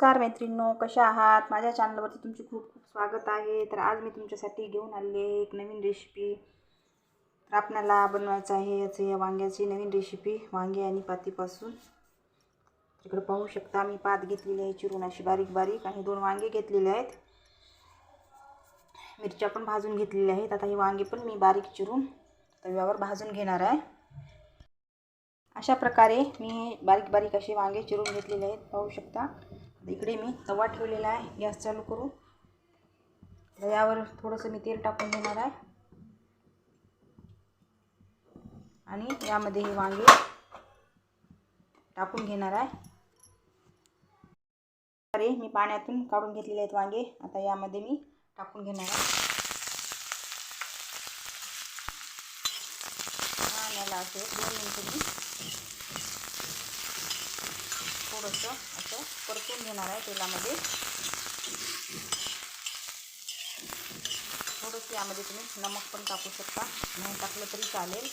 नमस्कार मैत्रिणो कशा आहात? माझ्या चॅनलवरती तुमचे खूप खूप स्वागत आहे. तर आज मी तुमच्यासाठी घेऊन आले आहे एक नवीन रेसिपी तर आपल्याला बनवायचं आहे याचे या वांग्याची नवीन रेसिपी वांगे आणि पातीपासून. तिकडे पाहू शकता मी पात घेतलेली आहे चिरून अशी बारीक बारीक आणि दोन वांगे घेतलेले आहेत. मिरच्या पण भाजून घेतलेल्या आहेत. आता हे वांगे पण मी बारीक चिरून तव्यावर भाजून घेणार आहे. अशा प्रकारे मी बारीक बारीक असे वांगे चिरून घेतलेले आहेत. पाहू शकता. इकडे मी तवा ठेवलेला आहे. गॅस चालू करू. यावर थोडंसं मी तेल टाकून घेणार आहे. आणि यामध्ये हे वांगे टाकून घेणार आहे. अरे मी पाण्यातून काढून घेतलेले आहेत वांगे. आता यामध्ये मी टाकून घेणार आहे. आणि याला असे दोन मिनटं मी थोडंसं असं परतून घेणार आहे तेलामध्ये. थोडंसं यामध्ये तुम्ही नमक पण टाकू शकता. नाही टाकलं तरी चालेल.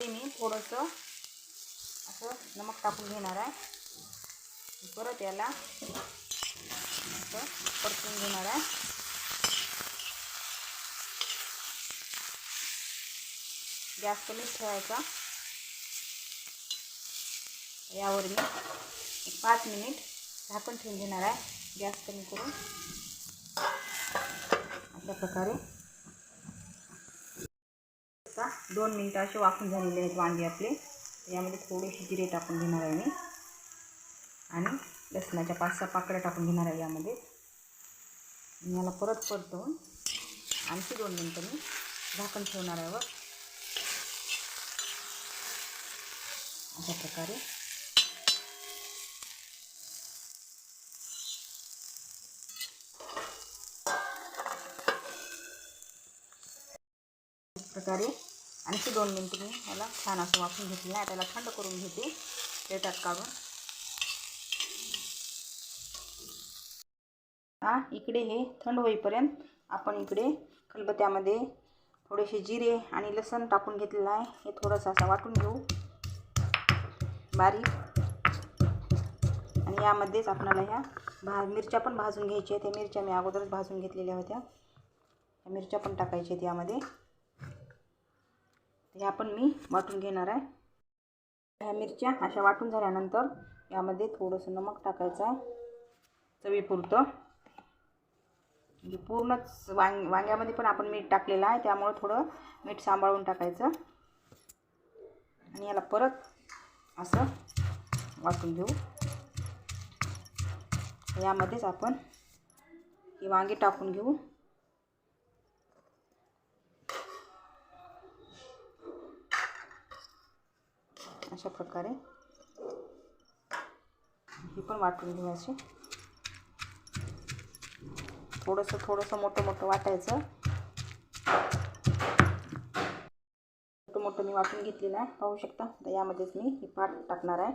मी थोडंसं असं नमक टाकून घेणार आहे. परत याला असं परतून घेणार आहे. गॅस कमीच ठेवायचा. यावर मी एक पाच मिनिट झाकण ठेवून घेणार आहे. गॅस कमी करून अशा प्रकारे. दोन मिनटं असे वाफून झालेले आहेत वांगे आपले. यामध्ये थोडेसे जिरे टाकून घेणार आहे मी. आणि लसणाच्या पाच सहा पाकळ्या टाकून घेणार आहे यामध्ये. याला परत परतवून आणखी दोन मिनटं मी झाकण ठेवणार आहे वर. अशा प्रकारे. प्रकारे. आणखी दोन मिनटं मी याला छान असं वाफून घेतलं आहे. त्याला थंड करून घेते. प्लेटात काढून. हा इकडे हे थंड होईपर्यंत आपण इकडे खलबत्यामध्ये थोडेसे जिरे आणि लसण टाकून घेतलेलं आहे. हे थोडंसं असं वाटून घेऊ. बारीक. आणि यामध्येच आपल्याला ह्या भा मिरच्या पण भाजून घ्यायच्या आहेत. त्या मिरच्या मी अगोदरच भाजून घेतलेल्या होत्या. मिरच्या पण टाकायच्या आहेत यामध्ये. ह्या पण मी वाटून घेणार आहे. ह्या मिरच्या अशा वाटून झाल्यानंतर यामध्ये थोडंसं नमक टाकायचं आहे. चवीपुरतं. म्हणजे पूर्णच वांग वांग्यामध्ये पण आपण मीठ टाकलेलं आहे. त्यामुळं थोडं मीठ सांभाळून टाकायचं. आणि याला परत असं वाटून घेऊ. यामध्येच आपण ही वांगी टाकून घेऊ. अशा प्रकारे ही पण वाटून घेऊ अशी. थोडंसं थोडंसं मोठं मोठं वाटायचं. मोठं मी वाटून घेतलेलं आहे. पाहू शकता. तर यामध्येच मी ही पाट टाकणार आहे.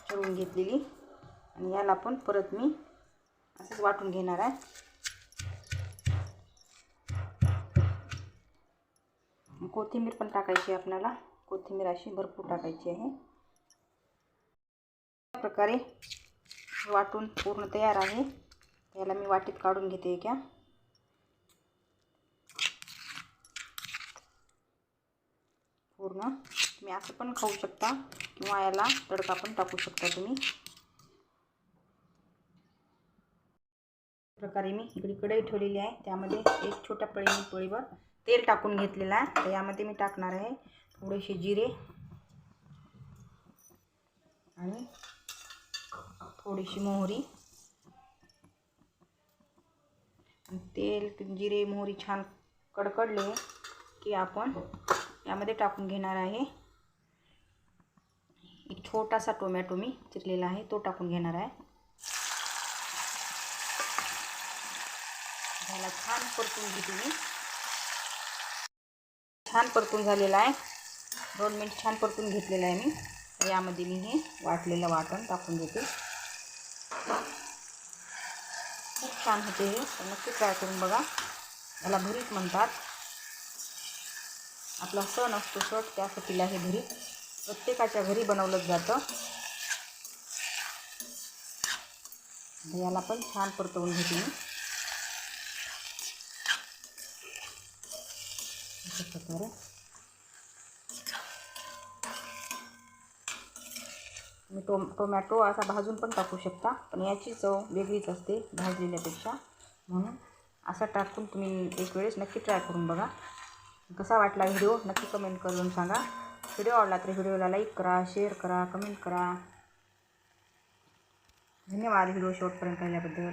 चिरून घेतलेली. आणि याला पण परत मी असंच वाटून घेणार आहे. कोथिंबीर पण टाकायची आहे आपल्याला. कोथिंबीर अशी भरपूर टाकायची आहे. अशा प्रकारे वाटून पूर्ण तयार आहे. याला मी वाटीत काढून घेते क्या पूर्ण. तुम्ही असं पण खाऊ शकता किंवा याला तडका पण टाकू शकता तुम्ही. प्रकारे मी इकडे कढई ठेवलेली आहे. त्यामध्ये एक छोट्या पळी पळीवर तेल टाकून घेतलेलं आहे. तर यामध्ये मी टाकणार आहे थोडेसे जिरे. आणि थोडीशी मोहरी. तेल जिरे मोहरी छान कडकडले की आपण यामध्ये टाकून घेणार आहे. एक छोटासा टोमॅटो मी चिरलेला आहे तो टाकून घेणार आहे. ह्याला छान परतून घेते मी. छान परतून झालेला आहे. दोन मिनिट छान परतून घेतलेलं आहे मी. यामध्ये मी हे वाटलेलं वाटण टाकून देते खूप छान होते हे. नक्की ट्राय करून बघा. याला भरीत म्हणतात. आपला सण असतो सट त्यासाठी आहे घरी प्रत्येकाच्या घरी बनवलं जातं. याला पण छान परतवून घेते मी. अशा प्रकारे. तुम्ही टो टोमॅटो असा भाजून पण टाकू शकता पण याची चव वेगळीच असते भाजलेल्यापेक्षा. म्हणून असा टाकून तुम्ही एक वेळेस नक्की ट्राय करून बघा. कसा वाटला व्हिडिओ? नक्की कमेंट करून सांगा. व्हिडिओ आवडला तर व्हिडिओला लाईक करा शेअर करा कमेंट करा. धन्यवाद व्हिडिओ शेवटपर्यंत पाहिल्याबद्दल.